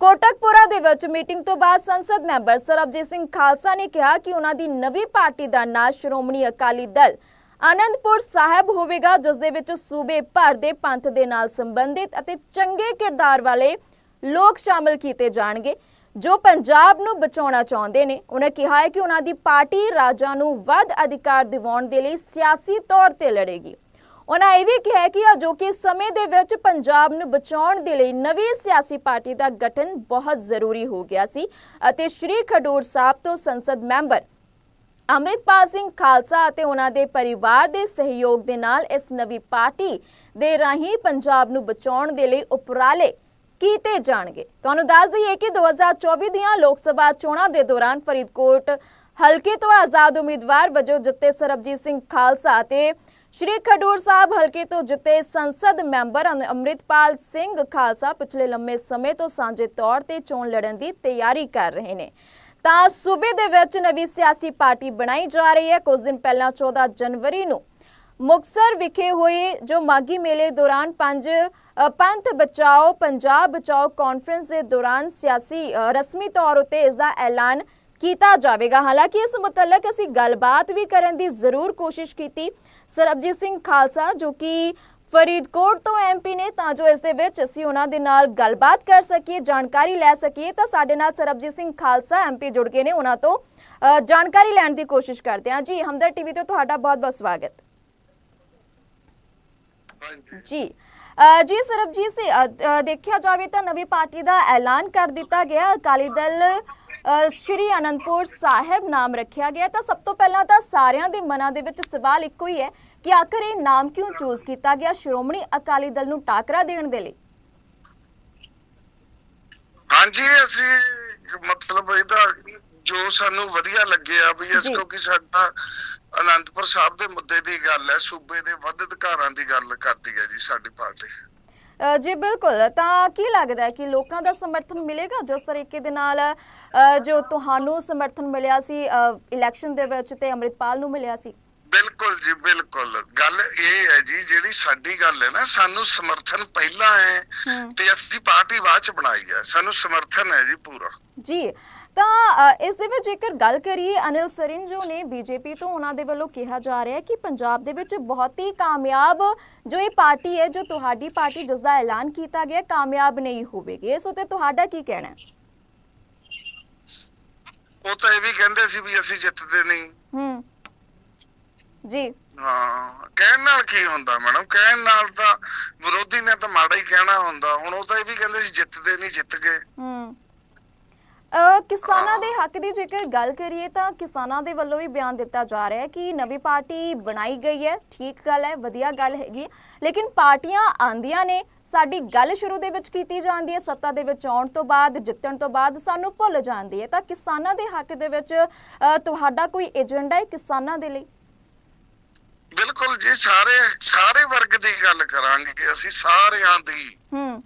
ਕੋਟਕਪੁਰਾ ਦੇ ਵਿੱਚ ਮੀਟਿੰਗ ਤੋਂ ਬਾਅਦ ਸੰਸਦ ਮੈਂਬਰ ਸਰਬਜੀਤ ਸਿੰਘ ਖਾਲਸਾ ਨੇ ਕਿਹਾ ਕਿ ਉਹਨਾਂ ਦੀ ਨਵੀਂ ਪਾਰਟੀ ਦਾ ਨਾਂ ਸ਼੍ਰੋਮਣੀ ਅਕਾਲੀ ਦਲ ਆਨੰਦਪੁਰ ਸਾਹਿਬ ਹੋਵੇਗਾ, ਜਿਸ ਦੇ ਵਿੱਚ ਸੂਬੇ ਭਰ ਦੇ ਪੰਥ ਦੇ ਨਾਲ ਸੰਬੰਧਿਤ ਅਤੇ ਚੰਗੇ ਕਿਰਦਾਰ ਵਾਲੇ ਲੋਕ ਸ਼ਾਮਲ ਕੀਤੇ ਜਾਣਗੇ। ਜੋ ਪੰਜਾਬ ਨੂੰ ਬਚਾਉਣਾ ਚਾਹੁੰਦੇ ਨੇ, ਉਹਨਾਂ ਕਿਹਾ ਹੈ ਕਿ ਉਹਨਾਂ ਦੀ ਪਾਰਟੀ ਰਾਜਾਂ ਨੂੰ ਵੱਧ ਅਧਿਕਾਰ ਦਿਵਾਉਣ ਦੇ ਲਈ ਸਿਆਸੀ ਤੌਰ ਤੇ ਲੜੇਗੀ। ਉਹਨਾਂ ਇਹ ਵੀ ਕਿਹਾ ਕਿ ਅਜੋਕੇ ਸਮੇਂ ਦੇ ਵਿੱਚ ਪੰਜਾਬ ਨੂੰ ਬਚਾਉਣ ਦੇ ਲਈ ਨਵੀਂ ਸਿਆਸੀ ਪਾਰਟੀ ਦਾ ਗਠਨ ਬਹੁਤ ਜ਼ਰੂਰੀ ਹੋ ਗਿਆ ਸੀ ਅਤੇ ਸ਼੍ਰੀ ਖਡੂਰ ਸਾਹਿਬ ਤੋਂ ਸੰਸਦ ਮੈਂਬਰ ਅੰਮ੍ਰਿਤਪਾਲ ਸਿੰਘ ਖਾਲਸਾ ਅਤੇ ਉਹਨਾਂ ਦੇ ਪਰਿਵਾਰ ਦੇ ਸਹਿਯੋਗ ਦੇ ਨਾਲ ਇਸ ਨਵੀਂ ਪਾਰਟੀ ਦੇ ਰਾਹੀਂ ਪੰਜਾਬ ਨੂੰ ਬਚਾਉਣ ਦੇ ਲਈ ਉਪਰਾਲੇ ਕੀਤੇ ਜਾਣਗੇ। ਤੁਹਾਨੂੰ ਦੱਸ ਦਈਏ ਕਿ 2024 ਦੀਆਂ ਲੋਕ ਸਭਾ ਚੋਣਾਂ ਦੇ ਦੌਰਾਨ ਫਰੀਦਕੋਟ ਹਲਕੇ ਤੋਂ ਆਜ਼ਾਦ ਉਮੀਦਵਾਰ ਵਜੋਂ ਜਿੱਤੇ ਸਰਬਜੀਤ ਸਿੰਘ ਖਾਲਸਾ ਅਤੇ ਸ਼੍ਰੀ ਖਡੂਰ ਸਾਹਿਬ ਹਲਕੇ ਤੋਂ ਜਿੱਤੇ ਸੰਸਦ ਮੈਂਬਰ ਅਮ- ਅੰਮ੍ਰਿਤਪਾਲ ਸਿੰਘ ਖਾਲਸਾ ਪਿਛਲੇ ਲੰਮੇ ਸਮੇਂ ਤੋਂ ਸਾਂਝੇ ਤੌਰ ਤੇ ਚੋਣ ਲੜਨ ਦੀ ਤਿਆਰੀ ਕਰ ਰਹੇ ਨੇ। ਤਾਂ ਸੂਬੇ ਦੇ ਵਿੱਚ ਨਵੀਂ ਸਿਆਸੀ ਪਾਰਟੀ ਬਣਾਈ ਜਾ ਰਹੀ ਹੈ। ਕੁਝ ਦਿਨ ਪਹਿਲਾਂ 14 ਜਨਵਰੀ ਨੂੰ ਮੁਕਸਰ ਵਿਖੇ ਹੋਏ ਜੋ ਮਾਗੀ ਮੇਲੇ ਦੌਰਾਨ ਪੰਜ ਪੰਥ ਬਚਾਓ, ਪੰਜਾਬ ਬਚਾਓ ਕਾਨਫਰੰਸ ਦੇ ਦੌਰਾਨ ਸਿਆਸੀ ਰਸਮੀ ਤੌਰ ਉਤੇ ਇਸ ਦਾ ਐਲਾਨ ਕੀਤਾ ਜਾਵੇਗਾ। ਹਾਲਾਂਕਿ ਇਸ ਮੁਤਲਕ ਅਸੀਂ ਗੱਲਬਾਤ ਵੀ ਕਰਨ ਦੀ ਜ਼ਰੂਰ ਕੋਸ਼ਿਸ਼ ਕੀਤੀ। ਸਰਬਜੀਤ ਸਿੰਘ ਖਾਲਸਾ, ਜੋ ਕਿ ਫਰੀਦਕੋਟ ਤੋਂ ਐਮਪੀ ਨੇ, ਤਾਂ ਜੋ ਇਸ ਦੇ ਵਿੱਚ ਅਸੀਂ ਉਹਨਾਂ ਦੇ ਨਾਲ ਗੱਲਬਾਤ ਕਰ ਸਕੀਏ, ਜਾਣਕਾਰੀ ਲੈ ਸਕੀਏ, ਤਾਂ ਸਾਡੇ ਨਾਲ ਸਰਬਜੀਤ ਸਿੰਘ ਖਾਲਸਾ ਐਮਪੀ ਜੁੜ ਗਏ ਨੇ ਉਹਨਾਂ ਤੋਂ ਜਾਣਕਾਰੀ ਲੈਣ ਦੀ ਕੋਸ਼ਿਸ਼ ਕਰਦੇ ਹਾਂ। ਜੀ, ਹਮਦਰ ਟੀਵੀ ਤੋਂ ਤੁਹਾਡਾ ਬਹੁਤ-ਬਹੁਤ ਸਵਾਗਤ। ਜੀ। ਜੀ ਸਰਬਜੀਤ ਅ, ਦੇਖਿਆ ਜਾਵੇ ਤਾਂ ਨਵੀਂ ਪਾਰਟੀ ਦਾ ਐਲਾਨ ਕਰ ਦਿੱਤਾ ਗਿਆ। ਅਕਾਲੀ ਦਲ ਸ਼੍ਰੀ ਅਨੰਦਪੁਰ ਸਾਹਿਬ ਨਾਮ ਰੱਖਿਆ ਗਿਆ। ਤਾਂ ਸਭ ਤੋਂ ਪਹਿਲਾਂ ਤਾਂ ਸਾਰਿਆਂ ਦੇ ਮਨਾਂ ਦੇ ਵਿੱਚ ਸਵਾਲ ਇੱਕੋ ਹੀ ਹੈ ਕਿ ਆਖਰ ਇਹ ਨਾਮ ਕਿਉਂ ਚੂਜ਼ ਕੀਤਾ ਗਿਆ ਸ਼੍ਰੋਮਣੀ ਅਕਾਲੀ ਦਲ ਨੂੰ ਟਾਕਰਾ ਦੇਣ ਦੇ ਲਈ? ਹਾਂਜੀ ਅਸੀਂ ਮਤਲਬ ਇਹਦਾ ਜੋ ਸਾਨੂੰ ਵਧੀਆ ਲੱਗਿਆ ਵੀ ਇਸ। ਕਿਉਂਕਿ ਸਾਡਾ ਅਨੰਦਪੁਰ ਸਾਹਿਬ ਦੇ ਮੁੱਦੇ ਦੀ ਗੱਲ ਹੈ ਸੂਬੇ ਦੇ ਵੱਧ ਅਧਿਕਾਰਾਂ ਦੀ ਗੱਲ ਕਰਦੀ ਹੈ ਜੀ ਸਾਡੀ ਪਾਰਟੀ। ਜੀ ਬਿਲਕੁਲ ਤਾਂ ਕੀ ਲੱਗਦਾ ਹੈ ਕਿ ਲੋਕਾਂ ਦਾ ਸਮਰਥਨ ਮਿਲੇਗਾ? ਜਿਸ ਤਰੀਕੇ ਦੇ ਨਾਲ ਜੋ ਤੁਹਾਨੂੰ ਸਮਰਥਨ ਮਿਲਿਆ ਸੀ ਇਲੈਕਸ਼ਨ ਦੇ ਵਿੱਚ ਤੇ ਅੰਮ੍ਰਿਤਪਾਲ ਨੂੰ ਮਿਲਿਆ ਸੀ? ਬਿਲਕੁਲ ਜੀ ਬਿਲਕੁਲ। ਗੱਲ ਇਹ ਹੈ ਜੀ ਜਿਹੜੀ ਸਾਡੀ ਗੱਲ ਹੈ ਨਾ ਸਾਨੂੰ ਸਮਰਥਨ ਪਹਿਲਾਂ ਹੈ। ਤੇ ਅਸੀਂ ਪਾਰਟੀ ਬਾਅਦ ਚ ਬਣਾਈ ਹੈ। ਸਾਨੂੰ ਸਮਰਥਨ ਹੈ ਜੀ ਪੂਰਾ। ਜੀ ਤਾਂ ਇਸ ਦੇ ਵਿੱਚ ਜੇਕਰ ਗੱਲ ਕਰੀਏ ਅਨਿਲ ਸਰਿਨ ਜੋ ਨੇ ਬੀਜੇਪੀ ਤੋਂ ਉਹਨਾਂ ਦੇ ਵੱਲੋਂ ਕਿਹਾ ਜਾ ਰਿਹਾ ਹੈ ਕਿ ਪੰਜਾਬ ਦੇ ਵਿੱਚ ਬਹੁਤ ਹੀ ਕਾਮਯਾਬ ਜੋ ਇਹ ਪਾਰਟੀ ਹੈ ਜੋ ਤੁਹਾਡੀ ਪਾਰਟੀ ਜਿਸ ਦਾ ਐਲਾਨ ਕੀਤਾ ਗਿਆ ਕਾਮਯਾਬ ਨਹੀਂ ਹੋਵੇਗੀ। ਇਸ ਉਤੇ ਤੁਹਾਡਾ ਕੀ ਕਹਿਣਾ ਹੈ? ਉਹ ਤਾਂ ਇਹ ਵੀ ਕਹਿੰਦੇ ਸੀ ਵੀ ਅਸੀਂ ਜਿੱਤਦੇ ਨਹੀਂ। ਹੂੰ। ਜੀ। ਹਾਂ ਕਹਿਣ ਨਾਲ ਕੀ ਹੁੰਦਾ ਮੈਡਮ? ਕਹਿਣ ਨਾਲ ਤਾਂ ਵਿਰੋਧੀ ਨੇ ਤਾਂ ਮਾੜਾ ਹੀ ਕਹਿਣਾ ਹੁੰਦਾ। ਹੁਣ ਉਹ ਤਾਂ ਇਹ ਵੀ ਕਹਿੰਦੇ ਸੀ ਜਿੱਤਦੇ ਨਹੀਂ ਜਿੱਤ ਗਏ। ਹੂੰ। ਕਿਸਾਨਾਂ ਦੇ ਹੱਕ ਦੀ ਜੇਕਰ ਗੱਲ ਕਰੀਏ ਤਾਂ ਕਿਸਾਨਾਂ ਦੇ ਵੱਲੋਂ ਵੀ ਬਿਆਨ ਦਿੱਤਾ ਜਾ ਰਿਹਾ ਹੈ ਕਿ ਨਵੀਂ ਪਾਰਟੀ ਬਣਾਈ ਗਈ ਹੈ ਠੀਕ ਗੱਲ ਹੈ ਵਧੀਆ ਗੱਲ ਹੈਗੀ। ਲੇਕਿਨ ਪਾਰਟੀਆਂ ਆਂਦੀਆਂ ਨੇ ਸਾਡੀ ਗੱਲ ਸ਼ੁਰੂ ਦੇ ਵਿੱਚ ਕੀਤੀ ਜਾਂਦੀ ਹੈ ਸੱਤਾ ਦੇ ਵਿੱਚ ਆਉਣ ਤੋਂ ਬਾਅਦ ਜਿੱਤਣ ਤੋਂ ਬਾਅਦ ਸਾਨੂੰ ਭੁੱਲ ਜਾਂਦੀ ਹੈ। ਤਾਂ ਕਿਸਾਨਾਂ ਦੇ ਹੱਕ ਦੇ ਵਿੱਚ ਤੁਹਾਡਾ ਕੋਈ ਏਜੰਡਾ ਹੈ ਕਿਸਾਨਾਂ ਦੇ ਲਈ? ਬਿਲਕੁਲ ਜੀ ਸਾਰੇ ਸਾਰੇ ਵਰਗ ਦੀ ਗੱਲ ਕਰਾਂਗੇ ਅਸੀਂ ਸਾਰਿਆਂ ਦੀ। ਹੂੰ।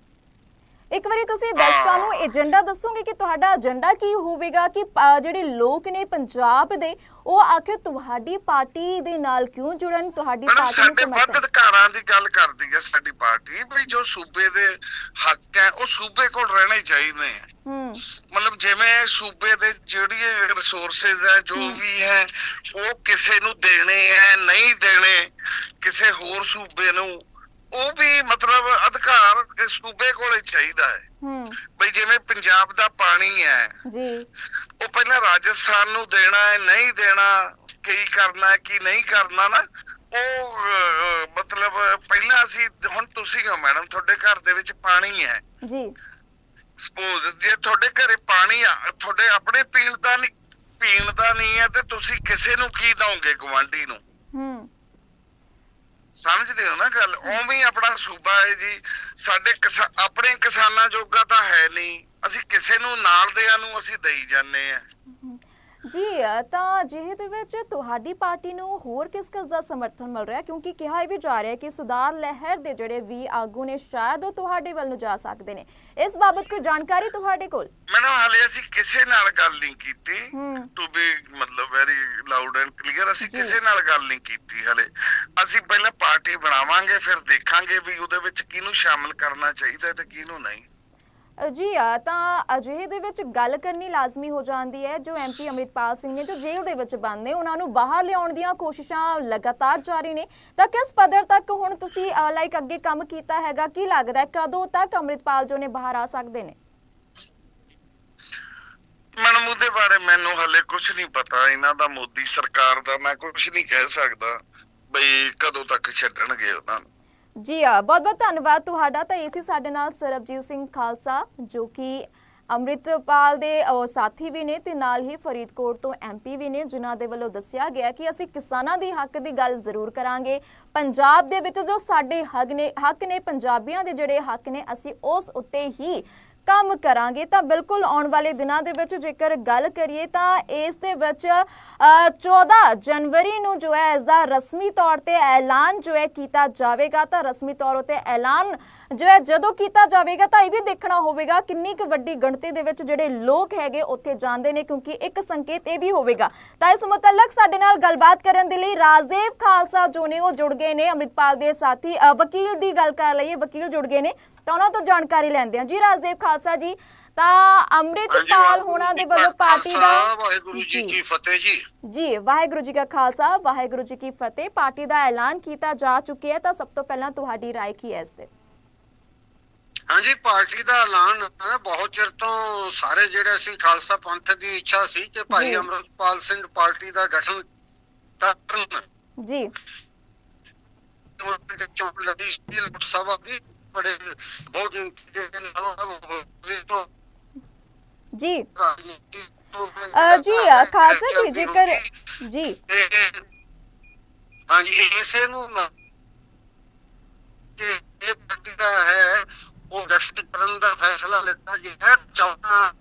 ਇੱਕ ਵਾਰੀ ਤੁਸੀਂ ਦਰਸ਼ਕਾਂ ਨੂੰ ਏਜੰਡਾ ਦੱਸੋਗੇ ਕਿ ਤੁਹਾਡਾ ਏਜੰਡਾ ਕੀ ਹੋਵੇਗਾ ਕਿ ਜਿਹੜੇ ਲੋਕ ਨੇ ਪੰਜਾਬ ਦੇ ਉਹ ਆਖਿਰ ਤੁਹਾਡੀ ਪਾਰਟੀ ਦੇ ਨਾਲ ਕਿਉਂ ਜੁੜਨ? ਤੁਹਾਡੀ ਪਾਰਟੀ ਨੂੰ ਸਾਡੇ ਸਮਰਥਨ ਅਧਿਕਾਰਾਂ ਦੀ ਗੱਲ ਕਰਦੀ ਹੈ ਸਾਡੀ ਪਾਰਟੀ ਵੀ ਜੋ ਸੂਬੇ ਦੇ ਹੱਕ ਹੈ ਉਹ ਸੂਬੇ ਕੋਲ ਰਹਿਣੇ ਚਾਹੀਦੇ ਹੂੰ। ਮਤਲਬ ਜਿਵੇਂ ਸੂਬੇ ਦੇ ਜਿਹੜੀ ਰਿਸੋਰਸਸ ਹੈ ਜੋ ਵੀ ਹੈ ਉਹ ਕਿਸੇ ਨੂੰ ਦੇਣੇ ਹੈ ਨਹੀਂ ਦੇਣੇ ਕਿਸੇ ਹੋਰ ਸੂਬੇ ਨੂੰ ਉਹ ਵੀ ਮਤਲਬ ਅਧਿਕਾਰ ਸੂਬੇ ਕੋਲੇ ਚਾਹੀਦਾ ਹੈ। ਹੂੰ। ਬਈ ਜਿਵੇਂ ਪੰਜਾਬ ਦਾ ਪਾਣੀ ਹੈ ਜੀ। ਉਹ ਪਹਿਲਾਂ ਰਾਜਸਥਾਨ ਨੂੰ ਦੇਣਾ ਹੈ ਨਹੀਂ ਦੇਣਾ ਕੀ ਕਰਨਾ ਹੈ ਕੀ ਨਹੀਂ ਕਰਨਾ ਨਾ ਉਹ ਮਤਲਬ ਪਹਿਲਾਂ ਅਸੀਂ ਹੁਣ ਤੁਸੀਂ ਹੋ ਮੈਡਮ ਤੁਹਾਡੇ ਘਰ ਦੇ ਵਿੱਚ ਪਾਣੀ ਹੈ। ਜੀ। ਸਪੋਜ਼ ਜੇ ਤੁਹਾਡੇ ਘਰੇ ਪਾਣੀ ਆ ਤੁਹਾਡੇ ਆਪਣੇ ਪੀਣ ਦਾ ਨਹੀਂ ਪੀਣ ਦਾ ਨਹੀਂ ਹੈ ਤੇ ਤੁਸੀਂ ਕਿਸੇ ਨੂੰ ਕੀ ਦਵੋਗੇ ਗਵਾਂਢੀ ਨੂੰ? ਸਮਝਦੇ ਹੋ ਨਾ ਗੱਲ? ਉਵੇਂ ਹੀ ਆਪਣਾ ਸੂਬਾ ਹੈ ਜੀ। ਸਾਡੇ ਆਪਣੇ ਕਿਸਾਨਾਂ ਜੋਗਾ ਤਾਂ ਹੈ ਨਹੀਂ। ਅਸੀਂ ਕਿਸੇ ਨੂੰ ਨਾਲ ਦਿਆਂ ਨੂੰ ਅਸੀਂ ਦੇਈ ਜਾਂਦੇ ਆ ਜੀ ਤਾਂ ਜਿਹੇ ਦੇ ਵਿੱਚ ਤੁਹਾਡੀ ਪਾਰਟੀ ਨੂੰ ਹੋਰ ਕਿਸ ਕਿਸ ਦਾ ਸਮਰਥਨ ਮਿਲ ਰਿਹਾ? ਕਿਉਂਕਿ ਕਿਹਾ ਇਹ ਵੀ ਜਾ ਰਿਹਾ ਹੈ ਕਿ ਸੁਧਾਰ ਲਹਿਰ ਦੇ ਜਿਹੜੇ ਵੀ ਆਗੂ ਨੇ ਸ਼ਾਇਦ ਉਹ ਤੁਹਾਡੇ ਵੱਲ ਨੂੰ ਜਾ ਸਕਦੇ ਨੇ। ਇਸ ਬਾਬਤ ਕੋਈ ਜਾਣਕਾਰੀ ਤੁਹਾਡੇ ਕੋਲ? ਮੈਨੂੰ ਹਲੇ ਅਸੀਂ ਕਿਸੇ ਨਾਲ ਗੱਲ ਨਹੀਂ ਕੀਤੀ। ਟੂ ਬੀ ਮਤਲਬ ਵੈਰੀ ਅਸੀਂ। ਕਿਸੇ ਨਾਲ ਗੱਲ ਨਹੀਂ ਕੀਤੀ ਹਲੇ। ਅਸੀਂ ਪਹਿਲਾਂ ਪਾਰਟੀ ਬਣਾਵਾਂਗੇ ਫਿਰ ਦੇਖਾਂਗੇ ਵੀ ਉਹਦੇ ਵਿੱਚ ਕਿਹਨੂੰ ਸ਼ਾਮਲ ਕਰਨਾ ਚਾਹੀਦਾ ਤੇ ਕਿਹਨੂੰ ਨਹੀਂ। ਜੀ ਆ ਤਾਂ ਅਜਿਹੇ ਦੇ ਵਿੱਚ ਗੱਲ ਕਰਨੀ ਲਾਜ਼ਮੀ ਹੋ ਜਾਂਦੀ ਹੈ ਜੋ ਐਮਪੀ ਅਮਰਿਤਪਾਲ ਸਿੰਘ ਨੇ ਜੋ ਜੇਲ੍ਹ ਦੇ ਵਿੱਚ ਬੰਦ ਨੇ ਉਹਨਾਂ ਨੂੰ ਬਾਹਰ ਲਿਆਉਣ ਦੀਆਂ ਕੋਸ਼ਿਸ਼ਾਂ ਲਗਾਤਾਰ ਜਾਰੀ ਨੇ। ਤਾਂ ਕਿਸ ਪੱਧਰ ਤੱਕ ਹੁਣ ਤੁਸੀਂ ਲਾਈਕ ਅੱਗੇ ਕੰਮ ਕੀਤਾ ਹੈਗਾ ਕੀ ਲੱਗਦਾ ਕਦੋਂ ਤੱਕ ਅਮਰਿਤਪਾਲ ਜੋ ਨੇ ਬਾਹਰ ਆ ਸਕਦੇ ਨੇ? ਮੈਨੂੰ ਉਹਦੇ ਬਾਰੇ ਮੈਨੂੰ ਹਲੇ ਕੁਝ ਨਹੀਂ ਪਤਾ। ਇਹਨਾਂ ਦਾ ਮੋਦੀ ਸਰਕਾਰ ਦਾ ਮੈਂ ਕੁਝ ਨਹੀਂ ਕਹਿ ਸਕਦਾ ਬਈ ਕਦੋਂ ਤੱਕ ਛੱਡਣਗੇ ਉਹਨਾਂ ਨੂੰ। ਜੀ ਆ ਬਹੁਤ ਬਹੁਤ ਧੰਨਵਾਦ ਤੁਹਾਡਾ। ਤਾਂ ਇਹ ਸਾਡੇ ਨਾਲ ਸਰਬਜੀਤ ਸਿੰਘ ਖਾਲਸਾ ਜੋ ਕਿ ਅੰਮ੍ਰਿਤਪਾਲ ਦੇ ਅਹ, ਸਾਥੀ ਵੀ ਨੇ ਤੇ ਨਾਲ ਹੀ ਫਰੀਦਕੋਟ ਤੋਂ ਐਮਪੀ ਵੀ ਨੇ ਜਿਨ੍ਹਾਂ ਦੇ ਵੱਲੋਂ ਦੱਸਿਆ ਗਿਆ ਕਿ ਅਸੀਂ ਕਿਸਾਨਾਂ ਦੀ ਹੱਕ ਦੀ ਗੱਲ ਜ਼ਰੂਰ ਕਰਾਂਗੇ। ਪੰਜਾਬ ਦੇ ਵਿੱਚ ਜੋ ਸਾਡੇ ਹੱਕ ਨੇ ਹੱਕ ਨੇ ਪੰਜਾਬੀਆਂ ਦੇ ਜਿਹੜੇ ਹੱਕ ਨੇ ਅਸੀਂ ਉਸ ਉੱਤੇ ਹੀ ਕੰਮ ਕਰਾਂਗੇ ਤਾਂ ਬਿਲਕੁਲ ਆਉਣ ਵਾਲੇ ਦਿਨਾਂ ਦੇ ਵਿੱਚ ਜੇਕਰ ਗੱਲ ਕਰੀਏ ਤਾਂ ਇਸ ਦੇ ਵਿੱਚ ਅ, 14 ਜਨਵਰੀ ਨੂੰ ਜੋ ਹੈ ਇਸ ਦਾ ਰਸਮੀ ਤੌਰ ਤੇ ਐਲਾਨ ਜੋ ਹੈ ਕੀਤਾ ਜਾਵੇਗਾ ਤਾਂ ਰਸਮੀ ਤੌਰ ਉਤੇ ਐਲਾਨ ਜੋ ਹੈ ਜਦੋਂ ਕੀਤਾ ਜਾਵੇਗਾ ਤਾਂ ਇਹ ਵੀ ਦੇਖਣਾ ਹੋਵੇਗਾ ਕਿੰਨੀ ਕੁ ਵੱਡੀ ਗਿਣਤੀ ਦੇ ਵਿੱਚ ਜਿਹੜੇ ਲੋਕ ਹੈਗੇ ਉੱਥੇ ਜਾਂਦੇ ਨੇ ਕਿਉਂਕਿ ਇੱਕ ਸੰਕੇਤ ਇਹ ਵੀ ਹੋਵੇਗਾ ਤਾਂ ਇਸ ਮੁਤਲਕ ਸਾਡੇ ਨਾਲ ਗੱਲਬਾਤ ਕਰਨ ਦੇ ਲਈ ਰਾਜਦੇਵ ਖਾਲਸਾ ਜੋ ਨੇ ਉਹ ਜੁੜ ਗਏ ਨੇ ਅੰਮ੍ਰਿਤਪਾਲ ਦੇ ਸਾਥੀ ਅ, ਵਕੀਲ ਦੀ ਗੱਲ ਕਰ ਲਈਏ ਵਕੀਲ ਜੁੜ ਗਏ ਨੇ ਤਾਂ ਉਹਨਾਂ ਤੋਂ ਜਾਣਕਾਰੀ ਲੈਂਦੇ ਹਾਂ ਜੀ ਰਾਜਦੇਵ ਖਾਲਸਾ ਜੀ ਤਾਂ ਅੰਮ੍ਰਿਤਪਾਲ ਹੋਣਾ ਦੇ ਵੱਲੋਂ ਪਾਰਟੀ ਦਾ ਵਾਹਿਗੁਰੂ ਜੀ ਜੀ। ਕੀ ਫਤਿਹ ਜੀ ਜੀ ਵਾਹਿਗੁਰੂ ਜੀ ਕਾ ਖਾਲਸਾ ਵਾਹਿਗੁਰੂ ਜੀ ਕੀ ਫਤਿਹ ਪਾਰਟੀ ਦਾ ਐਲਾਨ ਕੀਤਾ ਜਾ ਚੁੱਕਿਆ ਹੈ ਤਾਂ ਸਭ ਤੋਂ ਪਹਿਲਾਂ ਤੁਹਾਡੀ رائے ਕੀ ਹੈ ਇਸ ਤੇ ਹਾਂਜੀ ਪਾਰਟੀ ਦਾ ਐਲਾਨ ਬਹੁਤ ਚਿਰ ਤੋਂ ਸਾਰੇ ਜਿਹੜੇ ਸੀ ਖਾਲਸਾ ਪੰਥ ਦੀ ਇੱਛਾ ਸੀ ਕਿ ਭਾਈ। ਅਮਰਪਾਲ ਸਿੰਘ ਪਾਰਟੀ ਦਾ ਗਠਨ ਕਰਨ। ਜੀ। ਚੋਣ ਲੜੀ ਸੀ ਲੋਕ ਸਭਾ ਦੀ ਬੜੇ ਬਹੁਤ ਦੇ ਨਾਲ ਜੀ। ਜੀ ਖਾਲਸਾ ਜੀ ਜੇਕਰ ਜੀ। ਹਾਂਜੀ ਇਸੇ ਨੂੰ ਕਿ ਇਹ ਪਾਰਟੀ ਦਾ ਹੈ ਉਹ ਗਠਨ ਕਰਨ ਦਾ ਫੈਸਲਾ ਲਿੱਤਾ ਗਿਆ ਚੌਥਾ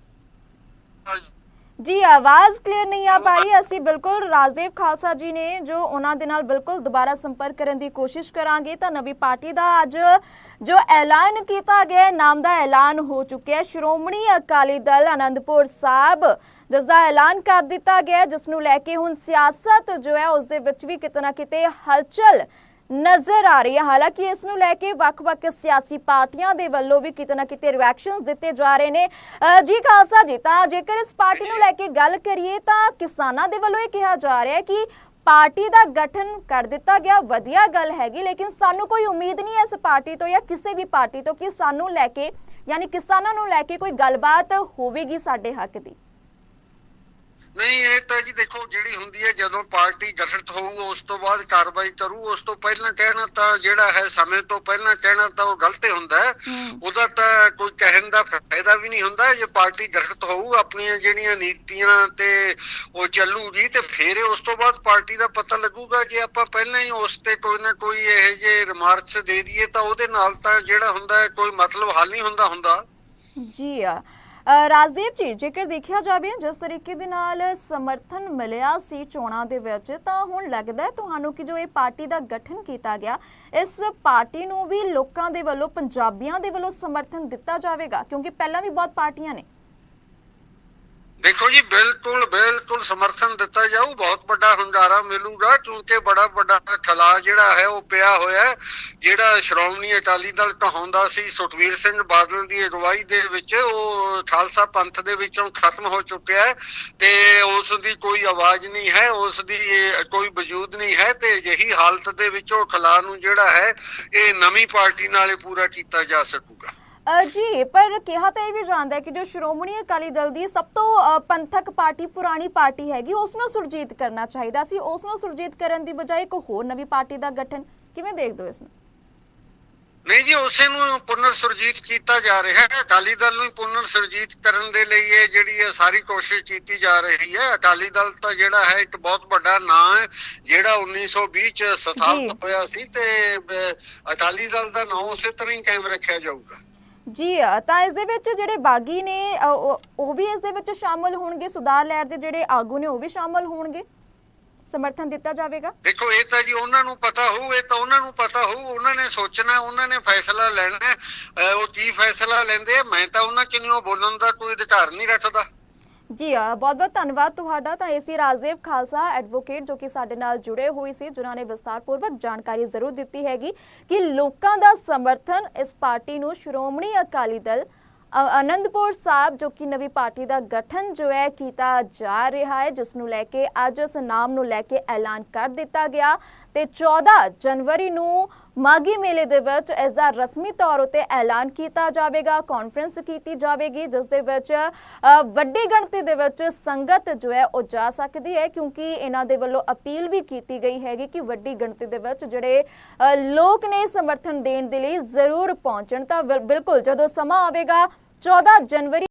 ਜੀ ਆਵਾਜ਼ ਕਲੀਅਰ ਨਹੀਂ ਆ ਪਾ ਰਹੀ ਅਸੀਂ ਬਿਲਕੁਲ ਰਾਜਦੇਵ ਖਾਲਸਾ ਜੀ ਨੇ ਜੋ ਉਹਨਾਂ ਦੇ ਨਾਲ ਬਿਲਕੁਲ ਦੁਬਾਰਾ ਸੰਪਰਕ ਕਰਨ ਦੀ ਕੋਸ਼ਿਸ਼ ਕਰਾਂਗੇ ਤਾਂ ਨਵੀਂ ਪਾਰਟੀ ਦਾ ਅੱਜ ਜੋ ਐਲਾਨ ਕੀਤਾ ਗਿਆ ਨਾਮ ਦਾ ਐਲਾਨ ਹੋ ਚੁੱਕਿਆ ਸ਼੍ਰੋਮਣੀ ਅਕਾਲੀ ਦਲ ਆਨੰਦਪੁਰ ਸਾਹਿਬ ਜਿਸ ਦਾ ਐਲਾਨ ਕਰ ਦਿੱਤਾ ਗਿਆ ਹੈ, ਜਿਸ ਨੂੰ ਲੈ ਕੇ ਹੁਣ ਸਿਆਸਤ ਜੋ ਹੈ ਉਸ ਦੇ ਵਿੱਚ ਵੀ ਕਿਤੇ ਨਾ ਕਿਤੇ ਹਲਚਲ ਨਜ਼ਰ ਆ ਰਹੀ ਹੈ। ਹਾਲਾਂਕਿ ਇਸ ਨੂੰ ਲੈ ਕੇ ਵੱਖ-ਵੱਖ ਸਿਆਸੀ ਪਾਰਟੀਆਂ ਦੇ ਵੱਲੋਂ ਵੀ ਕਿਤੇ ਨਾ ਕਿਤੇ ਰਿਐਕਸ਼ਨਸ ਦਿੱਤੇ ਜਾ ਰਹੇ ਨੇ। ਜੀ ਖਾਲਸਾ ਜੀ, ਤਾਂ ਜੇਕਰ ਇਸ ਪਾਰਟੀ ਨੂੰ ਲੈ ਕੇ ਗੱਲ ਕਰੀਏ ਤਾਂ ਕਿਸਾਨਾਂ ਦੇ ਵੱਲੋਂ ਇਹ ਕਿਹਾ ਜਾ ਰਿਹਾ ਹੈ ਕਿ ਪਾਰਟੀ ਦਾ ਗਠਨ ਕਰ ਦਿੱਤਾ ਗਿਆ, ਵਧੀਆ ਗੱਲ ਹੈਗੀ, ਲੇਕਿਨ ਸਾਨੂੰ ਕੋਈ ਉਮੀਦ ਨਹੀਂ ਹੈ ਇਸ ਪਾਰਟੀ ਤੋਂ ਜਾਂ ਕਿਸੇ ਵੀ ਪਾਰਟੀ ਤੋਂ ਕਿ ਸਾਨੂੰ ਲੈ ਕੇ, ਯਾਨੀ ਕਿਸਾਨਾਂ ਨੂੰ ਲੈ ਕੇ ਕੋਈ ਗੱਲਬਾਤ ਹੋਵੇਗੀ ਸਾਡੇ ਹੱਕ ਦੀ। ਨਹੀਂ ਇਹ ਤਾਂ ਜੀ ਦੇਖੋ ਜਿਹੜੀ ਹੁੰਦੀ ਹੈ ਜਦੋਂ ਪਾਰਟੀ ਗਠਿਤ ਹੋਊ ਉਸ ਤੋਂ ਬਾਅਦ ਕਾਰਵਾਈ ਕਰੂ ਉਸ ਤੋਂ ਪਹਿਲਾਂ ਕਹਿਣਾ ਤਾਂ ਜਿਹੜਾ ਹੈ ਸਮੇਂ ਤੋਂ ਪਹਿਲਾਂ ਕਹਿਣਾ ਤਾਂ ਉਹ ਗਲਤ ਹੀ ਹੁੰਦਾ। ਉਹਦਾ ਤਾਂ ਕੋਈ ਕਹਿਣ ਦਾ ਫਾਇਦਾ ਵੀ ਨਹੀਂ ਹੁੰਦਾ ਜੇ ਪਾਰਟੀ ਗਠਿਤ ਹੋਊ ਆਪਣੀਆਂ ਜਿਹੜੀਆਂ ਨੀਤੀਆਂ ਤੇ ਉਹ ਚੱਲੂਗੀ ਤੇ ਫਿਰ ਉਸ ਤੋਂ ਬਾਅਦ ਪਾਰਟੀ ਦਾ ਪਤਾ ਲੱਗੂਗਾ ਜੇ ਆਪਾਂ ਪਹਿਲਾਂ ਹੀ ਉਸ ਤੇ ਕੋਈ ਨਾ ਕੋਈ ਇਹੋ ਜਿਹੇ ਰਿਮਾਰਕਸ ਦੇ ਦਈਏ ਤਾਂ ਉਹਦੇ ਨਾਲ ਤਾਂ ਜਿਹੜਾ ਹੁੰਦਾ ਕੋਈ ਮਤਲਬ ਹੱਲ ਨਹੀਂ ਹੁੰਦਾ ਹੁੰਦਾ। ਜੀ ਆ ਰਾਜਦੀਪ ਜੀ, ਜੇਕਰ ਦੇਖਿਆ ਜਾਵੇ, ਜਿਸ ਤਰੀਕੇ ਦੇ ਨਾਲ ਸਮਰਥਨ ਮਿਲਿਆ ਸੀ ਚੋਣਾਂ ਦੇ ਵਿੱਚ, ਤਾਂ ਹੁਣ ਲੱਗਦਾ ਤੁਹਾਨੂੰ ਕਿ ਜੋ ਇਹ ਪਾਰਟੀ ਦਾ ਗਠਨ ਕੀਤਾ ਗਿਆ, ਇਸ ਪਾਰਟੀ ਨੂੰ ਵੀ ਲੋਕਾਂ ਦੇ ਵੱਲੋਂ, ਪੰਜਾਬੀਆਂ ਦੇ ਵੱਲੋਂ ਸਮਰਥਨ ਦਿੱਤਾ ਜਾਵੇਗਾ? ਕਿਉਂਕਿ ਪਹਿਲਾਂ ਵੀ ਬਹੁਤ ਪਾਰਟੀਆਂ ਨੇ। ਦੇਖੋ ਜੀ, ਬਿਲਕੁਲ ਬਿਲਕੁਲ ਸਮਰਥਨ ਦਿੱਤਾ ਜਾਊ, ਬਹੁਤ ਵੱਡਾ ਹੰਗਾਰਾ ਮਿਲੂਗਾ, ਕਿਉਂਕਿ ਬੜਾ ਵੱਡਾ ਖਲਾ ਜਿਹੜਾ ਹੈ, ਉਹ ਪਿਆ ਹੋਇਆ ਜਿਹੜਾ ਸ਼੍ਰੋਮਣੀ ਅਕਾਲੀ ਦਲ ਕਹਾਉਂਦਾ ਸੀ, ਸੁਖਵੀਰ ਸਿੰਘ ਬਾਦਲ ਦੀ ਅਗਵਾਈ ਦੇ ਵਿੱਚ, ਉਹ ਖਾਲਸਾ ਪੰਥ ਦੇ ਵਿੱਚੋਂ ਖਤਮ ਹੋ ਚੁੱਕਿਆ ਹੈ, ਤੇ ਉਸ ਦੀ ਕੋਈ ਆਵਾਜ਼ ਨਹੀਂ ਹੈ, ਉਸ ਦੀ ਕੋਈ ਵਜੂਦ ਨਹੀਂ ਹੈ, ਤੇ ਅਜਿਹੀ ਹਾਲਤ ਦੇ ਵਿੱਚ ਉਹ ਖਲਾ ਨੂੰ ਜਿਹੜਾ ਹੈ, ਇਹ ਨਵੀਂ ਪਾਰਟੀ ਨਾਲੇ ਪੂਰਾ ਕੀਤਾ ਜਾ ਸਕੂਗਾ। ਜੀ ਪਰ ਕਿਹਾ ਤਾਂ ਇਹ ਵੀ ਜਾਂਦਾ ਹੈ ਕਿ ਜੋ ਸ਼੍ਰੋਮਣੀ ਅਕਾਲੀ ਦਲ ਦੀ ਸਭ ਤੋਂ ਪੰਥਕ ਪਾਰਟੀ ਪੁਰਾਣੀ ਪਾਰਟੀ ਹੈਗੀ ਉਸ ਨੂੰ ਸੁਰਜੀਤ ਕਰਨਾ ਚਾਹੀਦਾ ਸੀ। ਉਸ ਨੂੰ ਸੁਰਜੀਤ ਕਰਨ ਦੀ ਬਜਾਏ ਇੱਕ ਹੋਰ ਨਵੀਂ ਪਾਰਟੀ ਦਾ ਗਠਨ ਕਿਵੇਂ ਦੇਖਦੇ ਹੋ ਇਸ ਨੂੰ? ਨਹੀਂ ਜੀ ਉਸੇ ਨੂੰ ਪੁਨਰ ਸੁਰਜੀਤ ਕੀਤਾ ਜਾ ਰਿਹਾ ਹੈ। ਅਕਾਲੀ ਦਲ ਨੂੰ ਪੁਨਰ ਸੁਰਜੀਤ ਕਰਨ ਦੇ ਲਈ ਇਹ ਜਿਹੜੀ ਹੈ ਸਾਰੀ ਕੋਸ਼ਿਸ਼ ਕੀਤੀ ਜਾ ਰਹੀ ਹੈ। ਅਕਾਲੀ ਦਲ ਤਾਂ ਜਿਹੜਾ ਹੈ ਇੱਕ ਬਹੁਤ ਵੱਡਾ ਨਾਂ ਹੈ ਜਿਹੜਾ 1920 ਚ। ਸਥਾਪਿਤ ਹੋਇਆ ਸੀ ਤੇ ਅਕਾਲੀ ਦਲ ਦਾ ਨਾਂ ਉਸੇ ਤਰ੍ਹਾਂ ਹੀ ਕਾਇਮ ਰੱਖਿਆ ਜਾਊਗਾ। ਜੀ ਤਾਂ ਇਸ ਦੇ ਵਿੱਚ ਜਿਹੜੇ ਬਾਗੀ ਨੇ ਉਹ ਵੀ ਇਸ ਦੇ ਵਿੱਚ ਸ਼ਾਮਲ ਹੋਣਗੇ? ਸੁਧਾਰ ਲਹਿਰ ਦੇ ਜਿਹੜੇ ਆਗੂ ਨੇ, ਉਹ ਵੀ ਸ਼ਾਮਲ ਹੋਣਗੇ? ਸਮਰਥਨ ਦਿੱਤਾ ਜਾਵੇਗਾ? ਦੇਖੋ, ਇਹ ਤਾਂ ਜੀ ਉਹਨਾਂ ਨੂੰ ਪਤਾ ਹੋਊ, ਇਹ ਤਾਂ ਉਹਨਾਂ ਨੂੰ ਪਤਾ ਹੋਊ, ਉਹਨਾਂ ਨੇ ਸੋਚਣਾ, ਉਹਨਾਂ ਨੇ ਫੈਸਲਾ ਲੈਣਾ ਉਹ ਕੀ ਫੈਸਲਾ ਲੈਂਦੇ ਮੈਂ ਤਾਂ ਉਹਨਾਂ ਕਿੰਨਿਓ ਬੋਲਣ ਦਾ ਕੋਈ ਅਧਿਕਾਰ ਨਹੀਂ ਰੱਖਦਾ। ਜੀ ਆ ਬਹੁਤ ਬਹੁਤ ਧੰਨਵਾਦ ਤੁਹਾਡਾ। ਤਾਂ ਏਸੀ ਰਾਜਦੇਵ ਖਾਲਸਾ ਐਡਵੋਕੇਟ ਜੋ ਕਿ ਸਾਡੇ ਨਾਲ ਜੁੜੇ ਹੋਏ ਸੀ, ਜਿਨ੍ਹਾਂ ਨੇ ਵਿਸਤਾਰਪੂਰਵਕ ਜਾਣਕਾਰੀ ਜ਼ਰੂਰ ਦਿੱਤੀ ਹੈਗੀ ਕਿ ਲੋਕਾਂ ਦਾ ਸਮਰਥਨ ਇਸ ਪਾਰਟੀ ਨੂੰ ਸ਼੍ਰੋਮਣੀ ਅਕਾਲੀ ਦਲ ਅਨੰਦਪੁਰ ਸਾਹਿਬ ਜੋ ਕਿ ਨਵੀਂ ਪਾਰਟੀ ਦਾ ਗਠਨ ਜੋ ਹੈ ਕੀਤਾ ਜਾ ਰਿਹਾ ਹੈ, ਜਿਸ ਨੂੰ ਲੈ ਕੇ ਅੱਜ ਉਸ ਨਾਮ ਨੂੰ ਲੈ ਕੇ ਐਲਾਨ ਕਰ ਦਿੱਤਾ ਗਿਆ। ਤੇ 14 ਜਨਵਰੀ ਨੂੰ ਮਾਗੀ ਮੇਲੇ ਦੇ ਵਿੱਚ ਇਸ ਦਾ ਰਸਮੀ ਤੌਰ ਉਤੇ ਐਲਾਨ ਕੀਤਾ ਜਾਵੇਗਾ ਕਾਨਫਰੰਸ ਕੀਤੀ ਜਾਵੇਗੀ, ਜਿਸ ਦੇ ਵਿੱਚ ਵੱਡੀ ਗਿਣਤੀ ਦੇ ਵਿੱਚ ਸੰਗਤ ਜੋ ਹੈ ਉਹ ਜਾ ਸਕਦੀ ਹੈ, ਕਿਉਂਕਿ ਇਹਨਾਂ ਦੇ ਵੱਲੋਂ ਅਪੀਲ ਵੀ ਕੀਤੀ ਗਈ ਹੈਗੀ ਕਿ ਵੱਡੀ ਗਿਣਤੀ ਦੇ ਵਿੱਚ ਜਿਹੜੇ ਲੋਕ ਨੇ ਸਮਰਥਨ ਦੇਣ ਦੇ ਲਈ ਜ਼ਰੂਰ ਪਹੁੰਚਣ। ਤਾਂ ਬਿਲਕੁਲ ਜਦੋਂ ਸਮਾਂ ਆਵੇਗਾ 14 ਜਨਵਰੀ